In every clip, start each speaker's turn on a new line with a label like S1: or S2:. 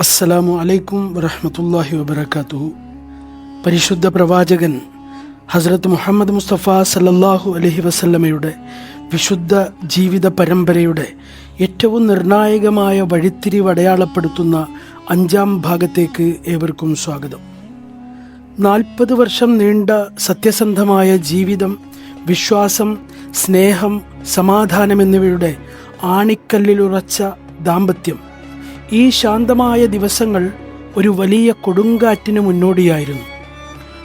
S1: അസ്സലാമു അലൈക്കും വറഹമത്തല്ലാഹി വബർക്കാത്തു പരിശുദ്ധ പ്രവാചകൻ ഹസ്രത്ത് മുഹമ്മദ് മുസ്തഫ സല്ലല്ലാഹു അലഹി വസല്ലമയുടെ വിശുദ്ധ ജീവിത പരമ്പരയുടെ ഏറ്റവും നിർണായകമായ വഴിത്തിരിവ് അടയാളപ്പെടുത്തുന്ന അഞ്ചാം ഭാഗത്തേക്ക് ഏവർക്കും സ്വാഗതം. നാൽപ്പത് വർഷം നീണ്ട സത്യസന്ധമായ ജീവിതം വിശ്വാസം സ്നേഹം സമാധാനം എന്നിവയുടെ ആണിക്കല്ലിലുറച്ച ദാമ്പത്യം ഈ ശാന്തമായ ദിവസങ്ങൾ ഒരു വലിയ കൊടുങ്കാറ്റിന് മുന്നോടിയായിരുന്നു.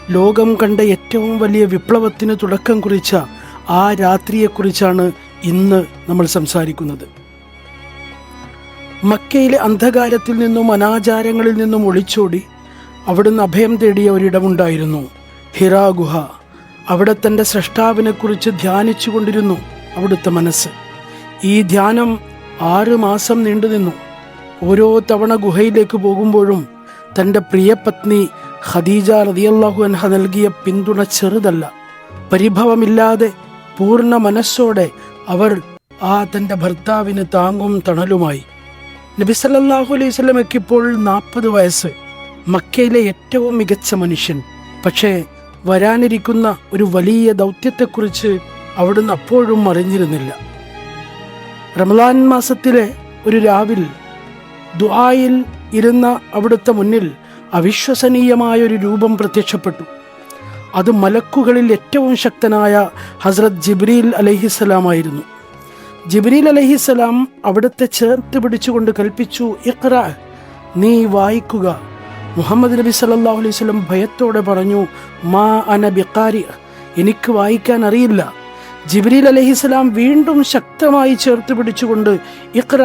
S1: ലോകം കണ്ട ഏറ്റവും വലിയ വിപ്ലവത്തിന് തുടക്കം കുറിച്ച ആ രാത്രിയെക്കുറിച്ചാണ് ഇന്ന് നമ്മൾ സംസാരിക്കുന്നത്. മക്കയിലെ അന്ധകാരത്തിൽ നിന്നും അനാചാരങ്ങളിൽ നിന്നും ഒളിച്ചോടി അവിടുന്ന് അഭയം തേടിയ ഒരിടമുണ്ടായിരുന്നു. ഹിറാ ഗുഹ. അവിടെ തന്റെ സൃഷ്ടാവിനെക്കുറിച്ച് ധ്യാനിച്ചു കൊണ്ടിരുന്നു അവിടുത്തെ മനസ്സ്. ഈ ധ്യാനം ആറ് മാസം നീണ്ടുനിന്നു. ഓരോ തവണ ഗുഹയിലേക്ക് പോകുമ്പോഴും തന്റെ പ്രിയപത്നി ഖദീജ റതിയല്ലാഹു അൻഹ നൽകിയ പിന്തുണ ചെറുതല്ല. പരിഭവമില്ലാതെ പൂർണ മനസ്സോടെ അവർ ആ തന്റെ ഭർത്താവിന് താങ്ങും തണലുമായി. നബി സല്ലല്ലാഹു അലൈഹി ഇപ്പോൾ നാൽപ്പത് വയസ്സ്. മക്കയിലെ ഏറ്റവും മികച്ച മനുഷ്യൻ. പക്ഷേ വരാനിരിക്കുന്ന ഒരു വലിയ ദൗത്യത്തെക്കുറിച്ച് അവിടുന്ന് അപ്പോഴും അറിഞ്ഞിരുന്നില്ല. റമദാൻ മാസത്തിലെ ഒരു രാവിൽ ദുആയിൽ ഇരുന്ന അവിടുത്തെ മുന്നിൽ അവിശ്വസനീയമായൊരു രൂപം പ്രത്യക്ഷപ്പെട്ടു. അത് മലക്കുകളിൽ ഏറ്റവും ശക്തനായ ഹസ്രത് ജിബ്രീൽ അലഹിസലാമായിരുന്നു ജിബ്രീൽ അലഹിസ്സലാം അവിടുത്തെ ചേർത്ത് പിടിച്ചുകൊണ്ട് കൽപ്പിച്ചു ഇഖ്റ നീ വായിക്കുക. മുഹമ്മദ് നബി സല്ലല്ലാഹു അലൈഹി വസല്ലം ഭയത്തോടെ പറഞ്ഞു മാ അന ബിക്കാരി എനിക്ക് വായിക്കാൻ അറിയില്ല. ജിബ്രീൽ അലഹിസ്സലാം വീണ്ടും ശക്തമായി ചേർത്ത് പിടിച്ചുകൊണ്ട് ഇഖ്റ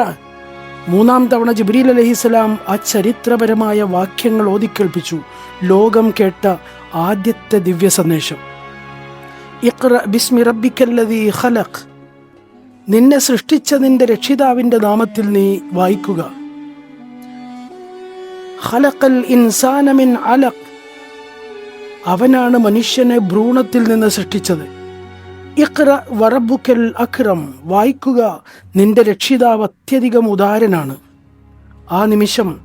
S1: മൂന്നാം തവണ ജിബ്രീൽ അലഹിസ്സലാം ആ ചരിത്രപരമായ വാക്യങ്ങൾ ഓതിക്കേൾപ്പിച്ചു. ലോകം കേട്ട ആദ്യത്തെ ദിവ്യ സന്ദേശം. ഇഖ്റ ബിസ്മി നിന്നെ സൃഷ്ടിച്ച നിന്റെ രക്ഷിതാവിന്റെ നാമത്തിൽ നീ വായിക്കുക. ഖലഖൽ അവനാണ് മനുഷ്യനെ ഭ്രൂണത്തിൽ നിന്ന് സൃഷ്ടിച്ചത്. ഇഖ്റ വറബുക്കൽ അക്രം. വായിക്കുക. നിന്റെ രക്ഷിതാവ് അത്യധികം ഉദാരനാണ്. ആ നിമിഷം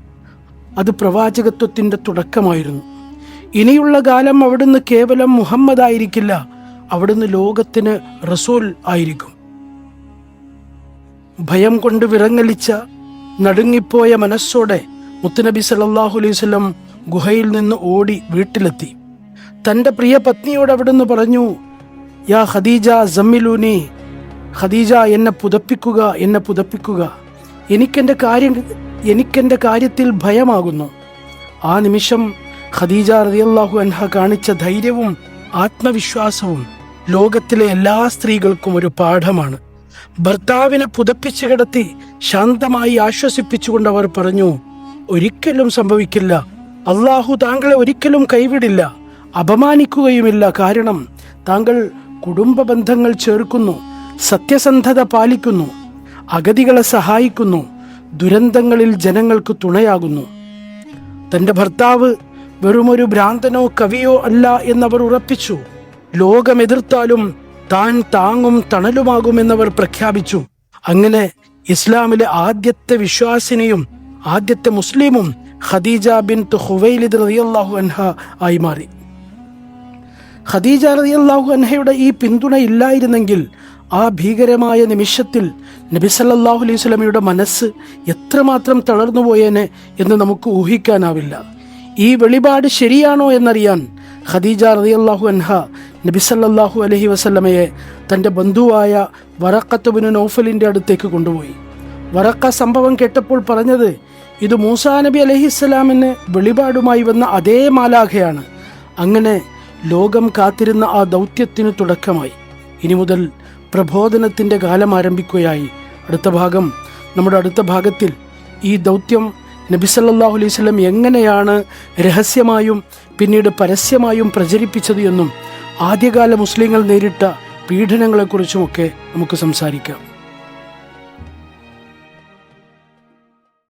S1: അത് പ്രവാചകത്വത്തിന്റെ തുടക്കമായിരുന്നു. ഇനിയുള്ള കാലം അവിടുന്ന് കേവലം മുഹമ്മദ് ആയിരിക്കില്ല. അവിടുന്ന് ലോകത്തിന് റസൂൽ ആയിരിക്കും. ഭയം കൊണ്ട് വിറങ്ങലിച്ച നടുങ്ങിപ്പോയ മനസ്സോടെ മുത്തുനബി സല്ലല്ലാഹു അലൈഹി ഗുഹയിൽ നിന്ന് ഓടി വീട്ടിലെത്തി. തന്റെ പ്രിയ പത്നിയോട് അവിടുന്ന് പറഞ്ഞു യാ ഖദീജ ജമ്മിലൂനി ഖദീജ എന്നെ പുതപ്പിക്കുക എന്നെ പുതപ്പിക്കുക. എനിക്കെന്റെ കാര്യം എനിക്കെന്റെ കാര്യത്തിൽ ഭയമാകുന്നു. ആ നിമിഷം ഖദീജ റളിയല്ലാഹു അൻഹ കാണിച്ച ധൈര്യവും ആത്മവിശ്വാസവും ലോകത്തിലെ എല്ലാ സ്ത്രീകൾക്കും ഒരു പാഠമാണ്. ഭർത്താവിനെ പുതപ്പിച്ചു കിടത്തി ശാന്തമായി ആശ്വസിപ്പിച്ചുകൊണ്ട് അവർ പറഞ്ഞു ഒരിക്കലും സംഭവിക്കില്ല. അള്ളാഹു താങ്കളെ ഒരിക്കലും കൈവിടില്ല. അപമാനിക്കുകയുമില്ല. കാരണം താങ്കൾ കുടുംബ ബന്ധങ്ങൾ ചേർക്കുന്നു സത്യസന്ധത പാലിക്കുന്നു അഗതികളെ സഹായിക്കുന്നു ദുരന്തങ്ങളിൽ ജനങ്ങൾക്ക് തുണയാകുന്നു. തന്റെ ഭർത്താവ് വെറുമൊരു ഭ്രാന്തനോ കവിയോ അല്ല എന്നവർ ഉറപ്പിച്ചു. ലോകമെതിർത്താലും താൻ താങ്ങും തണലുമാകുമെന്നവർ പ്രഖ്യാപിച്ചു. അങ്ങനെ ഇസ്ലാമിലെ ആദ്യത്തെ വിശ്വാസിനിയും ആദ്യത്തെ മുസ്ലിമും ഖദീജ ബിൻ ഹുവൈലിദ് റളിയല്ലാഹു അൻഹ ആയി മാറി. ഖദീജ റളിയല്ലാഹു അൻഹയുടെ ഈ പിന്തുണ ഇല്ലായിരുന്നെങ്കിൽ ആ ഭീകരമായ നിമിഷത്തിൽ നബി സല്ലാഹു അലൈഹി സ്വലമയുടെ മനസ്സ് എത്രമാത്രം തളർന്നുപോയേനെ എന്ന് നമുക്ക് ഊഹിക്കാനാവില്ല. ഈ വെളിപാട് ശരിയാണോ എന്നറിയാൻ ഖദീജ റളിയല്ലാഹു അൻഹ നബി സല്ലല്ലാഹു അലഹി വസ്ലമയെ തന്റെ ബന്ധുവായ വറക്കത്തുബിന് നൗഫലിന്റെ അടുത്തേക്ക് കൊണ്ടുപോയി. വറക്ക സംഭവം കേട്ടപ്പോൾ പറഞ്ഞത് ഇത് മൂസാ നബി അലഹിസ്സലാമിന് വെളിപാടുമായി വന്ന അതേ മാലാഖയാണ്. അങ്ങനെ ലോകം കാത്തിരുന്ന ആ ദൗത്യത്തിന് തുടക്കമായി. ഇനി മുതൽ പ്രബോധനത്തിന്റെ കാലം ആരംഭിക്കുകയായി. അടുത്ത ഭാഗം നമ്മുടെ അടുത്ത ഭാഗത്തിൽ ഈ ദൗത്യം നബി സല്ലല്ലാഹു അലൈഹി വസല്ലം എങ്ങനെയാണ് രഹസ്യമായും പിന്നീട് പരസ്യമായും പ്രചരിപ്പിച്ചത് എന്നും ആദ്യകാല മുസ്ലിങ്ങൾ നേരിട്ട പീഡനങ്ങളെക്കുറിച്ചുമൊക്കെ നമുക്ക് സംസാരിക്കാം.